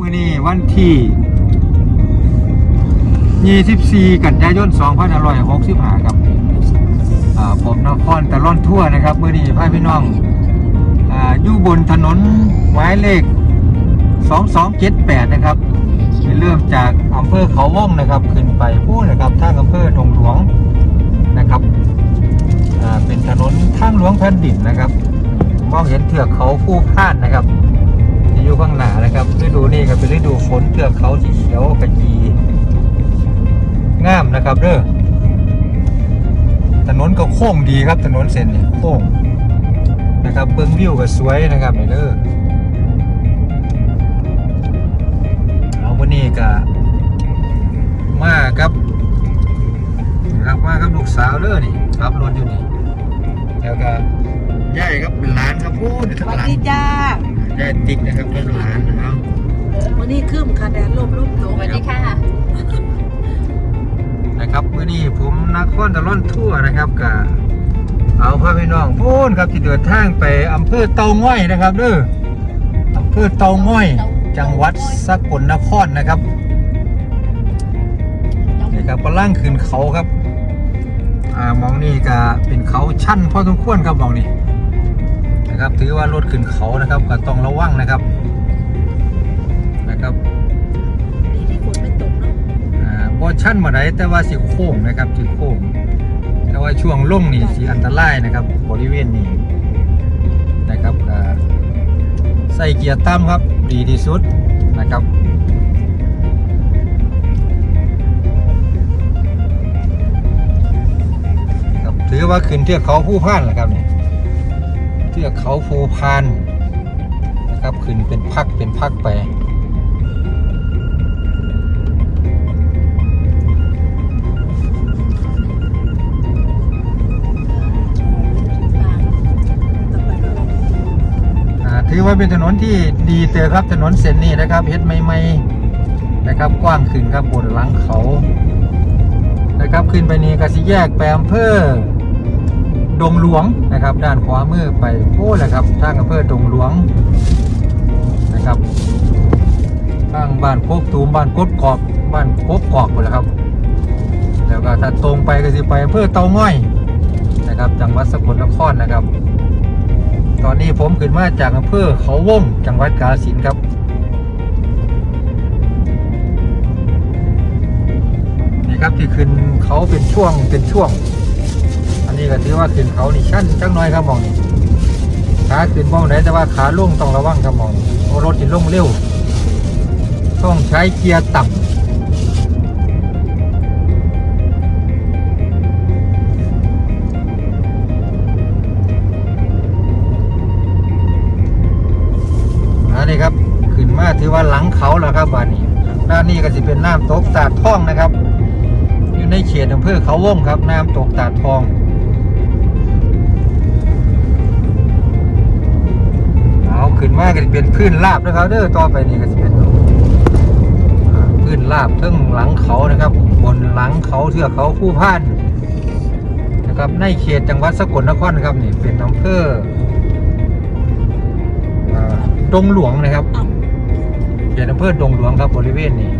มื้อนี้วันที่ 24 กันยายน2565ครับอ่าผมนครตะล่อนทั่วนะครับมื้อนี้พาพี่น้องอยู่บนถนนหมายเลข 2278 นะครับเริ่มจากอำเภอเขาว่งนะครับ ขึ้นไปพูดนะครับทางอำเภอดงหลวงนะครับเป็นถนนทางหลวงแผ่นดินนะครับมองเห็นเทือกเขาผู้พานนะครับ อยู่ข้างหน้านะครับฤดูนี้ก็เป็นฤดูฝนเทือกเขาสีเขียวกระจีงามนะครับเด้อถนนก็โค้งดีครับถนนเส้นนี่โค้งนะครับเบื้องวิวก็สวยนะครับนี่เด้อเอาวันนี้ก็มาครับครับมาครับลูกสาวเด้อนี่ขับรถอยู่นี่แล้วก็ยายครับเป็นหลานครับพูดสทั้งวัสหลาดีจ้า ยายติ๊กนะครับเป็นหลานนะครับวันนี้คืมค่ะแดดลมลมตกสวัสดีค่ะ นะครับเมื่อนี้ผมนักข้อนตะล่อนทั่วนะครับกับเอาพ่อพี่น้องพูนครับที่เดินทางไปอำเภอเตาง่อยนะครับเด้ออำเภอเตาง่อย จังหวัดสกลนครนะครับนี่ครับก็ล่างขึ้นเขาครับอ่ามองนี่ก็เป็นเขาชันพอสมควรครับมองนี่ นะครับ ถือว่ารถขึ้นเขานะครับก็ต้องระวังนะครับ นะครับดีที่ฝนไม่ตกเนาะอ่าบอชั่นมาไหนแต่ว่าสิโค้งนะครับสิโค้งแต่ว่าช่วงลงนี่สิอันตรายนะครับ บริเวณนี้นะครับอ่าใส่เกียร์ต่ำครับ ดีที่สุดนะครับครับถือว่าขึ้นเทือกเขาผู้พานแหละครับนี่เทือกเขาภูพานนะครับขึ้นเป็นพักเป็นพักไปถือว่าเป็นถนนที่ดีเตอครับถนนเส้นนี้นะครับเฮ็ดใหม่ๆนะครับกว้างขึ้นครับบนหลังเขา นะครับขึ้นไปนี้ก็สิแยกไปอำเภอ ดงหลวงนะครับ ด้านขวามือไปโอ้แหละครับทางอำเภอดงหลวงนะครับทางบ้านโคกตูมบ้านกดกอกบ้านโคกกอกหมดแล้วครับ แล้วก็ถ้าตรงไปก็สิไปอำเภอเตาง่อยนะครับจังหวัดสกลนครนะครับ ตอนนี้ผมขึ้นมาจากอำเภอเขาวงจังหวัดกาฬสินธุ์ครับนี่ครับที่ขึ้นเขาเป็นช่วงเป็นช่วง นี้ก็ถือว่าขึ้นเขานี่ชั้นจังน้อยครับมองนี่ขาขึ้นมองไหนแต่ว่าขาลงต้องระวังครับมองราะรถจะลงเร็วต้องใช้เกียร์ต่ำนนี้ครับขึ้นมาถือว่าหลังเขาแล้วครับบ้านนี้ ด้านนี้ก็จะเป็นน้ำตกตาดทองนะครับ อยู่ในเขตอำเภอเขาวงครับน้ำตกตาดทอง ขึ้นมาก็จะเป็นพื้นราบนะครับเด้อต่อไปนี่ก็จะเป็นอ่าพื้นราบทึ่งหลังเขานะครับ บนหลังเขาเทือกเขาผู้พานนะครับในเขตจังหวัดสกลนครนะครับนี่เป็นอำเภออ่าดงหลวงนะครับอ้าวเขตอำเภอดงหลวงครับบริเวณนี้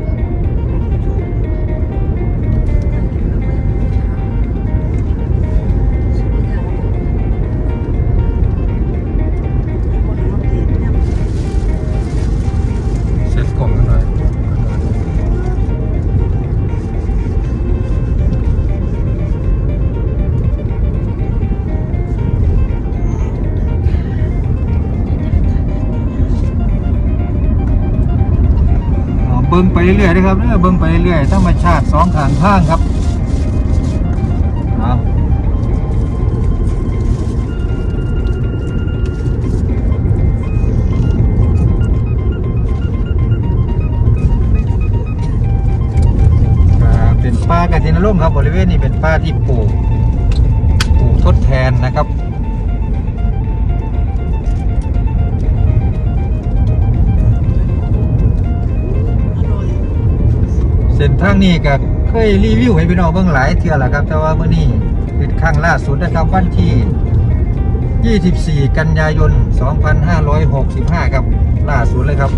เบิ้งไปเรื่อยๆนะครับเออเบิ้งไปเรื่อยๆธรรมชาติสองข้างทางครับเอาอ่าเป็นป่ากระถินร่มครับบริเวณนี้เป็นป่าที่ปลูกปลูกทดแทนนะครับ เส้นทางนี้ก็เคยรีวิวให้พี่น้องเบิ่งหลายเทื่อแล้วครับ แต่ว่าเมื่อนี้เป็นครั้งล่าสุดนะครับวันที่ 24 กันยายน 2565 ครับล่าสุดเลยครับ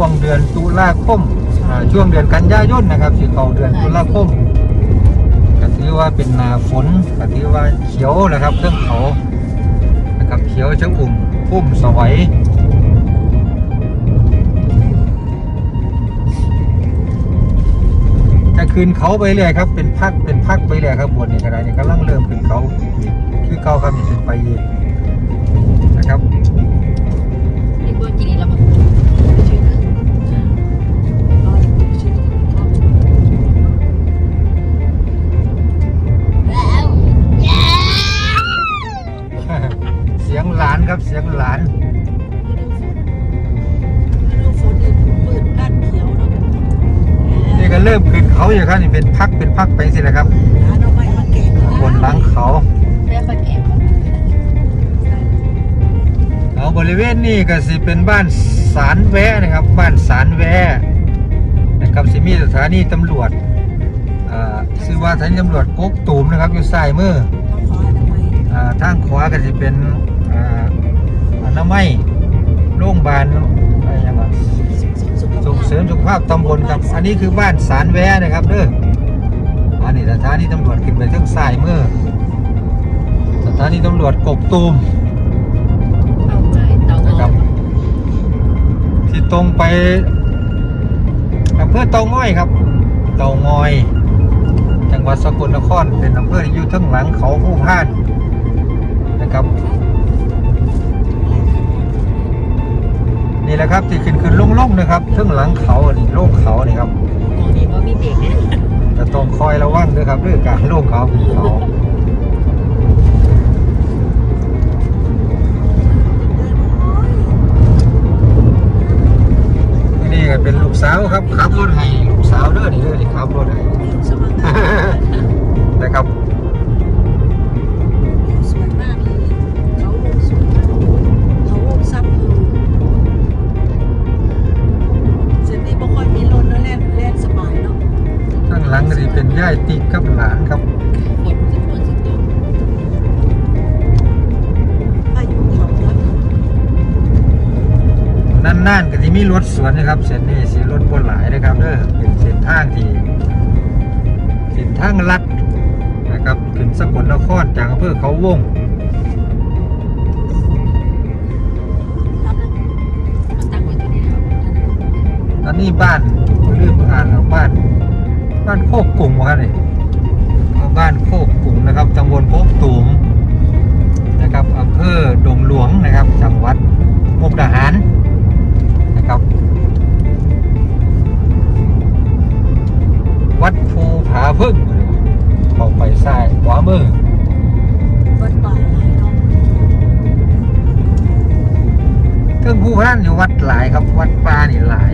ลาคมอ่าคมช่วงเดือนกันยายนนะครับสิเข้าเดือนตุลาคมก็ถือว่าเป็นหนาฝนก็ถือว่าเขียวนะครับเครื่องเขานะครับเขียวชะอุ่มพุ่มสวยจะขึ้นเขาไปเรื่อยครับ เป็นพักเป็นพักไปเรื่อยครับบนนี้ก็ได้นี่กำลังเริ่มขึ้นเขาอีกคือเก่าครับนี่ขึ้นไปอีกนะครับนี่ก็กินแล้ว สียงหลานครับเสียงหลานฤดูฝนฤดูฝนนี่ปืนด้านเขียวเนาะนี่ก็เริ่มขึ้นเขาอยู่ครับนี่เป็นพักเป็นพักไปสิแหละครับหาหน่อไม้มาแกงบนหลังเขาแม่ค่อยแก่เอาบริเวณนี้ก็สิเป็นบ้านสารแวะนะครับ บ้านสารแวะนะครับสิมีสถานีตำรวจอ่าชื่อว่าสถานีตำรวจกกตูมนะครับอยู่ซ้ายมือต้องขออนามัยอ่าทางขวาก็สิเป็นอ่าอ นามัยโรงพยาบาลอะไรอย่างเงี้ยส่งเสริมสุขภาพตำบลครับ อันนี้คือบ้านสารแวนะครับเด้ออันนี้สถานีตำรวจขึ้นไปทางซ้ายมือสถานีตำรวจกกตูมเอาไม้เตานะครับที่ตรงไปอำเภอเตางอยครับ เตางอย จังหวัดสกลนครเป็นอำเภอที่อยู่ทั้งหลังเขาผู้พานนะครับ นี่แหละครับที่ขึ้นขึ้นลงลงนะครับทั้งหลังเขาอันนี้โลกเขานี่ครับตรงนี้ว่ามีเด็กเนี่ยจะต้องคอยระวังด้วยครับเรื่องการโลกเขาภูเขานี่ก็เป็นลูกสาวครับขับรถให้ลูกสาวเด้อนี่เด้อนี่ขับรถให้ มีรถสวนนะครับเส้นนี้สีรถบนหลายนะครับเด้อเป็นเส้นทางที่เส้นทางลัดนะครับขึ้นสกลนครจากอำเภอเขาวงรันนตั้งไว้ตัวนี้ครับอันนี้บ้านลืมอ่านแล้วบ้าน บ้านโคกกุ่งวะครับนี่บ้านโคกกุ่งนะครับตำบลโคกตูมนะครับอำเภอดงหลวงนะครับจังหวัดมุกดาหาร ครับ วัดภูผาพึ่งเข้าไปซ้ายขวามือวัดป่าหลายเนาะเครื่องผู้พันอยู่วัดหลายครับ วัดป่านี่หลาย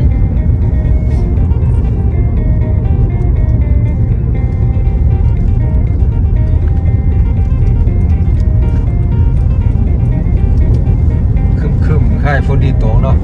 คึมคึมๆค่ายฝนดีโตกเนาะ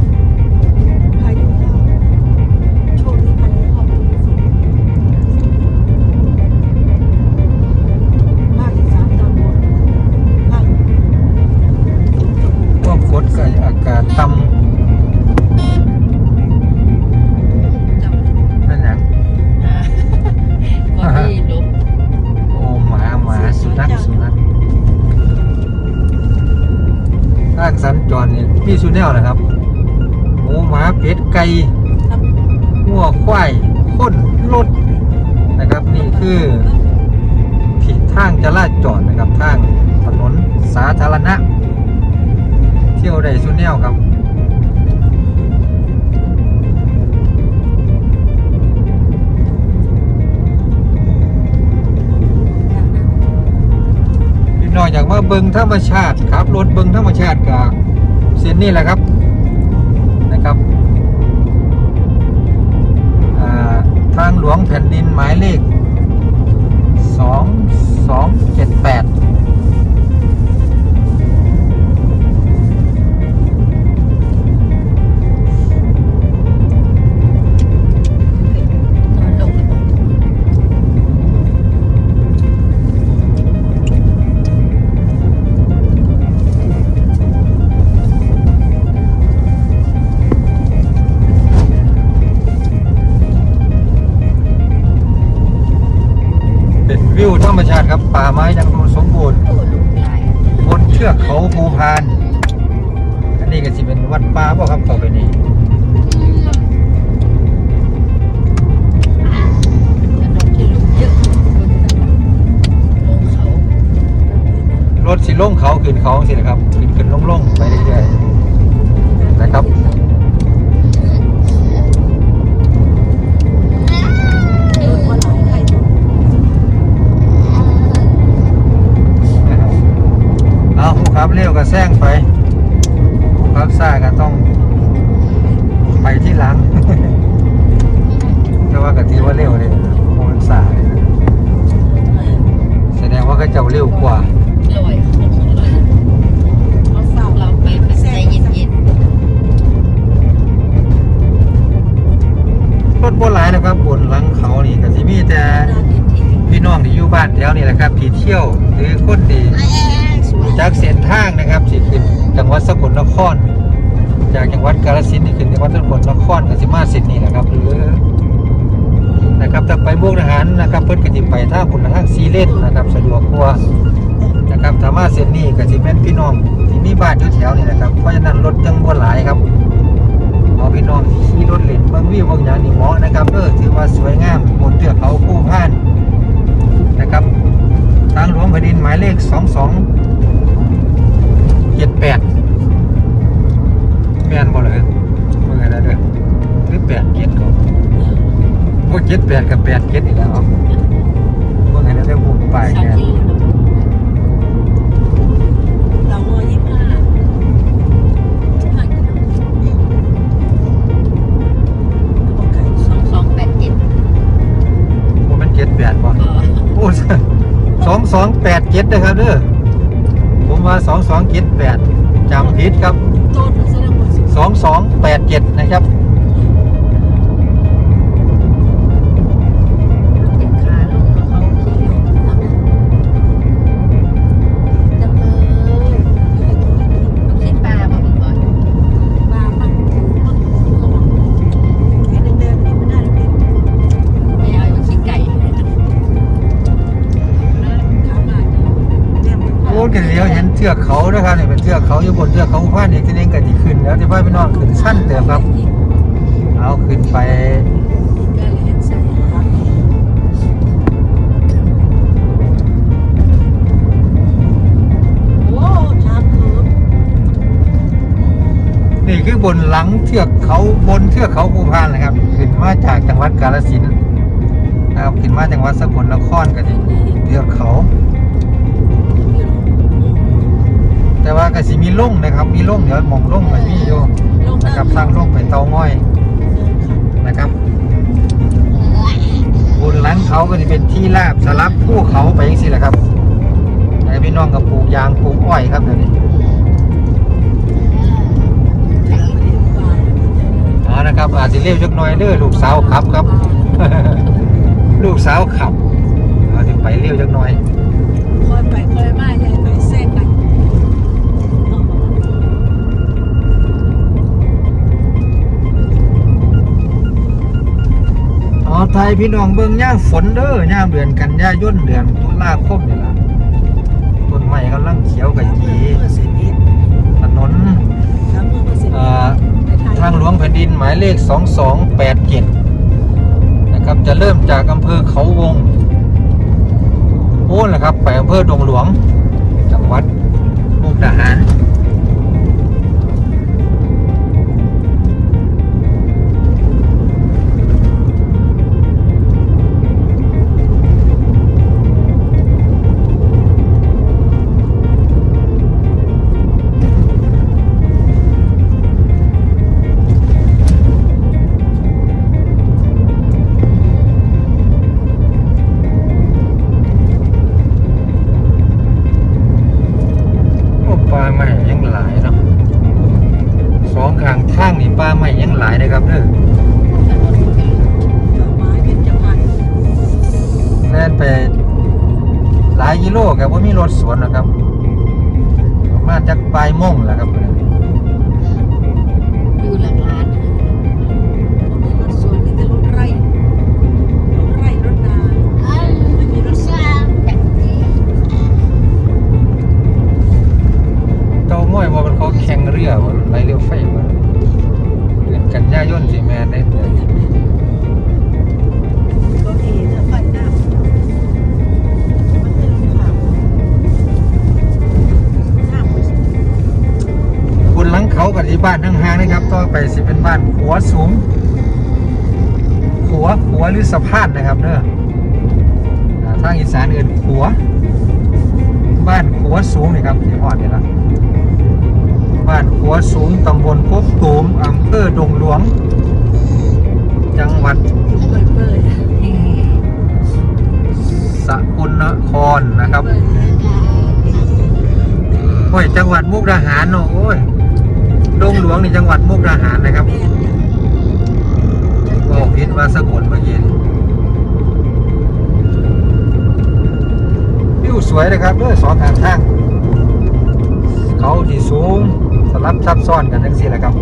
ธารณะ เที่ยวได้สุนแนวครับนอกจากว่าเบิงธรรมชาติครับรถเบิงธรรมชาติกับเส้นนี่แหละครับนะครับทางหลวงแผ่นดินหมายเลข 2278 เขาภูพาน อันนี้ก็สิเป็นวัดป่าบ่ครับต่อไปนี้ถสีรถสิลงเขาขึ้นเขาสินะครับ ขึ้นขึ้นลงๆไปเรื่อยๆ จากจังหวัดกาฬสินธุ์นี่ขึ้นจังหวัดสกลนครกสิมาเส้นนี้แหละครับหรือนะครับถ้าไปมุกดาหารนะครับเพิ่นก็สิไปทางพุ่นทางซีเลนนะครับ สะดวกกว่านะครับถ้ามาเส้นนี้ก็สิแม่นพี่น้องที่มีบ้านอยู่แถวนี่นะครับเพราะฉะนั้นรถจังบ่หลายครับเอาพี่น้องที่ขี่รถเล่นเบิ่งวิวเบิ่งหยังนี่เหมาะนะครับเออถือว่าสวยงามบนเทือกเขาภูพานนะครับทางหลวงแผ่นดินหมายเลข 2278 แม่นบ่เลยเมื่อไงนะเด้อหรือ8เจ็ดก็โอ้เจ็ดแปดกับแปดเจ็ดอีกแล้วเอาเมื่อไงนะเด้อบุกไปๆสามแน่กิโลเราเงยยี่ห้าห้ากิโลบอกใครสองสองแปดเจ็ดว่ามันเจ็ดแปดบ่ก็โอ้สองสองแปดเจ็ดนะครับเด้อผมว่าสองสองเจ็ดแปดจำผิดครับ 2287 นะครับ นกันเลี้ยวเห็นเทือกเขานะครับเนี่ยเป็นเทือกเขาอยู่บนเทือกเขาผ่านอีกทีนึงก็ดีขึ้น แล้วที่ว่าพี่น้องขึ้นสั้นเติมครับ เอาขึ้นไปโอ้ช้างคือนี่คือบนหลังเทือกเขาบนเทือกเขาภูพานนะครับขึ้นมาจากจังหวัดกาฬสินธุ์นะครับขึ้นมาจังหวัดสกลนครก็ดีเทือกเขา แต่ว่าก็สิมีล่งนะครับ มีล่งเดี๋ยวหมองล่งก็มีอยู่นะครับทางล่งไปเตาง่อยนะครับบนหลังเขาก็จะเป็นที่ราบสลับภูเขาไปอย่างนี้แหละครับแต่พี่น้องก็ปลูกยางปลูกอ้อยครับเดี๋ยวนี้อ๋อนะครับอาจจะเรียกจักหน่อยเด้อลูกสาวขับครับ ลูกสาวขับอาจจะไปเร็วจักหน่อย อ๋อไทยพี่น้องเบิ่งย่าฝนเด้อย่าเดือนกันยายนเดือนตุลาคมนี่ล่ะต้นไม้กำลังเขียวกะจีถนนทางหลวงแผ่นดินหมายเลข 2287 นะครับ จะเริ่มจากอำเภอเขาวงโอ้นแหละครับ ไปอำเภอดงหลวง จังหวัดมุกดาหาร บ้านห่างๆนะครับ ต่อไปสิเป็นบ้านขัวสูงขัวขัวหรือสะพานนะครับเด้ออ่าทางอีสานเอื่นขัว บ้านขัวสูงนี่ครับที่ฮอดนี่ละบ้านขัวสูงตำบลกกตูมอำเภอดงหลวง จังหวัดเปิดเปิดสกลนครนะครับโอ้ยจังหวัดมุกดาหารเนาะโอ้ย ดงหลวงนี่จังหวัดมุกดาหารนะครับแม่นจ้ะโอ้พิษว่าสกลเมื่อกี้นี่วิวสวยเลยครับเด้วยสองทางทางเขาที่สูงสลับซับซ้อนกันทั้งสี่แหละครับ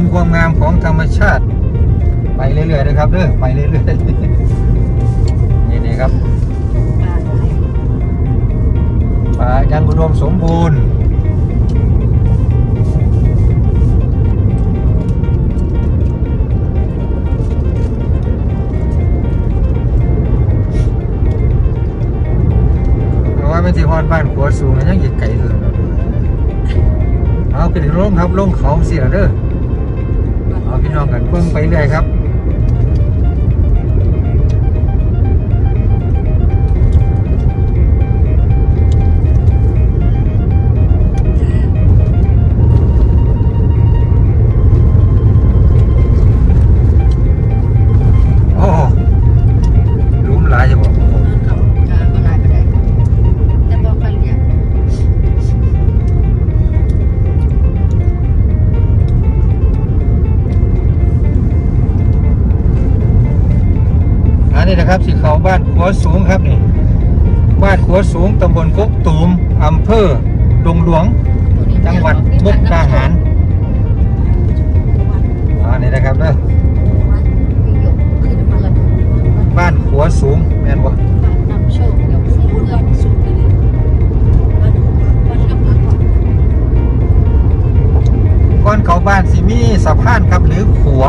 มความงามของธรรมชาติ ไปเรื่อยๆนะครับเด้อไปเรื่อยๆนี่นี่ครับป่ายังอุดมสมบูรณ์เพราะว่าเป็นที่ฮอดบ้านขัวสูงแล้วยังหยิกไก่เลยเอาขึ้นลงครับลงเขาเสียเด้อ เอาพี่น้องกันเพิ่งไปเรื่อยครับ บ้านขัวสูงตำบลกกตูมอำเภอดงหลวง จังหวัดมุกดาหารอันนี้นะครับเด้อวัดมียกขึ้นเมืองบ้านขัวสูงแม่นบ่บ้านนำโชคยกสีพูดเมือวังดสุดเลยวัดวัดรับพักก่อนก่อนเขาบ้านสิมีสะพานครับหรือขัว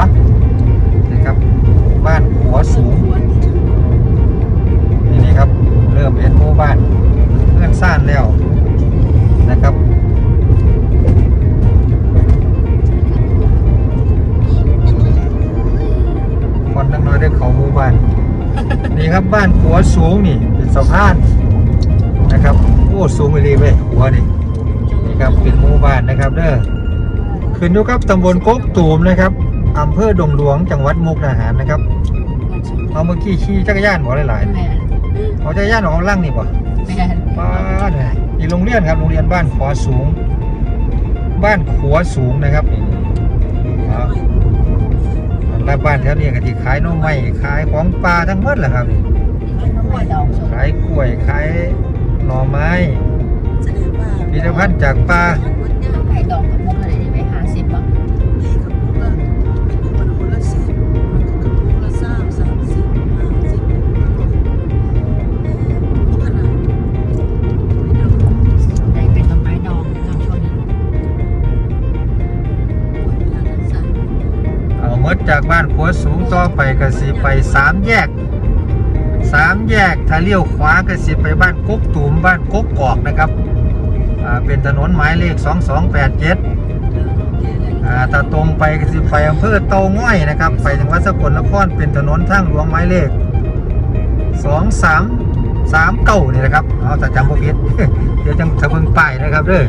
ขึ้นอยู่กับตำบลกกตูมนะครับอำเภอดงหลวงจังหวัดมุกดาหารนะครับเอาเมื่อกี้ขี่จักรยานบ่หลายแม่ๆเอาจักรยานออกข้างล่างนี่บ่แม่บ้านเนี่ยอีโรงเรียนครับโรงเรียนบ้านขวาสูง บ้านขัวสูงนะครับครับแล้วบ้านแถวนี้ก็ที่ขายหน้องไม้ขายของปลาทั้งหมดแหละครับนี่น้องไม้ดองโชคขายกล้วยขายหน่อไม้แสดงว่าผลิตภัณฑ์จากปลา ต่อไปก็สิไปสามแยกสามแยกถ้าเลี้ยวขวาก็สิไปบ้านกกตูมบ้านกกกอกนะครับเป็นถนนหมายเลข 2287อ่าถ้าตรงไปก็สิไปอำเภอเตาง่อยนะครับ ไปจังหวัดสกลนครเป็นถนนทางหลวงหมายเลขสองสามสามเก้านี่นะครับเอาแต่จำบ่ผิดเดี๋ยวจังจะเบิ่งป้ายนะครับเด้อ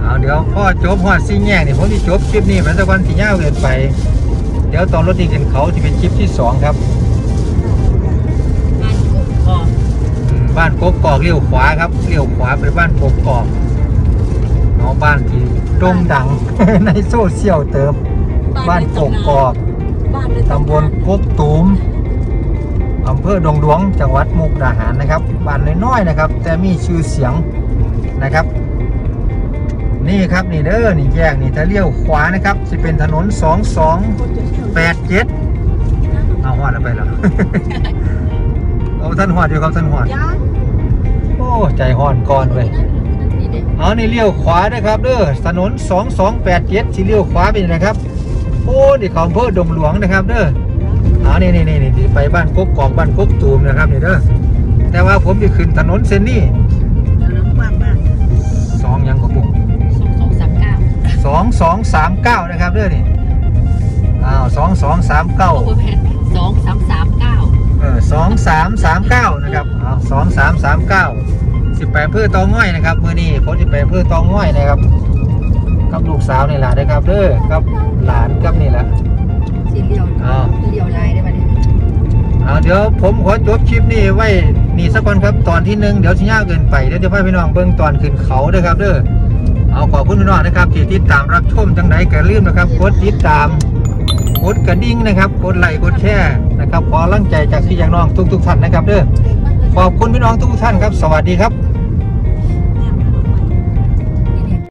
เอาเดี๋ยวพ่อจบฮอซี่แง่นี่ผมที่จบคลิปนี้มันจะวันที่ยาวเกินไป ดี๋ยวตอนรถดีขึ้นเขาที่เป็นคลิปที่สองครับ บ้านกบกอกอืมบ้านกกอกเลี้ยวขวาครับเลี้ยวขวาไปบ้านกกอกเอาบ้านที่โด่งดัง ในโซเชียลเติม บ้านกกอกบ้านในตำบลกกตูมอำเภอดงหลวงจังหวัดมุกดาหารนะครับบ้านน้อยๆนะครับ แต่มีชื่อเสียงนะครับ นี่ครับนี่เด้อนี่แยกนี่ถ้าเลี้ยวขวานะครับจะเป็นถนนคนจะเที่ยว2287เอาหอดแล้วไปแล้วโอ้ท่านหอดอยู่ครับท่านหอดยังโอ้ใจหอนก่อนเว้ยนี่เด็กเอาในเลี้ยวขวานะครับเด้อถนน 2287สิเลี้ยวขวาไปนี่นะครับโอ้นี่เขาอำเภอดงหลวงนะครับเด้อเอานี่นี่นี่นี่ที่ไปบ้านกกกอกบ้านกกตูมนะครับนี่เด้อแต่ว่าผมจะขึ้นถนนเส้นนี้เดี๋ยวน้ สองสองสามเก้านะครับเด้อนี่อ้าวสองสองสามเก้าโอเวอร์แพนสองสามสามเก้าเออสองสามสามเก้านะครับอ้าวสองสามสามเก้าสิบแปดเพื่อตองง่อยนะครับมือนี้ผมสิบแปดเพื่อตองง่อยนะครับกับลูกสาวนี่แหละนะครับเด้อกับหลานกับนี่แหละสีเลียวอ้าวเลียวลายได้ป่ะเนี่ยเอาเดี๋ยวผมขอจบคลิปนี้ไว้นี่สักก่อนครับตอนที่หนึ่งเดี๋ยวสิยากเกินไปเดี๋ยวจะพาพี่น้องเบิ่งตอนขึ้นเขาเด้อครับเด้อ เอาขอบคุณพี่น้องนะครับที่ติดตามรับชมจังไหนก็ลืมนะครับกดติดตามกดกระดิ่งนะครับกดไลค์กดแชร์นะครับขอรังใจจากพี่ยังน้องทุกๆท่านนะครับเด้อขอบคุณพี่น้องทุกท่านครับ สวัสดีครับ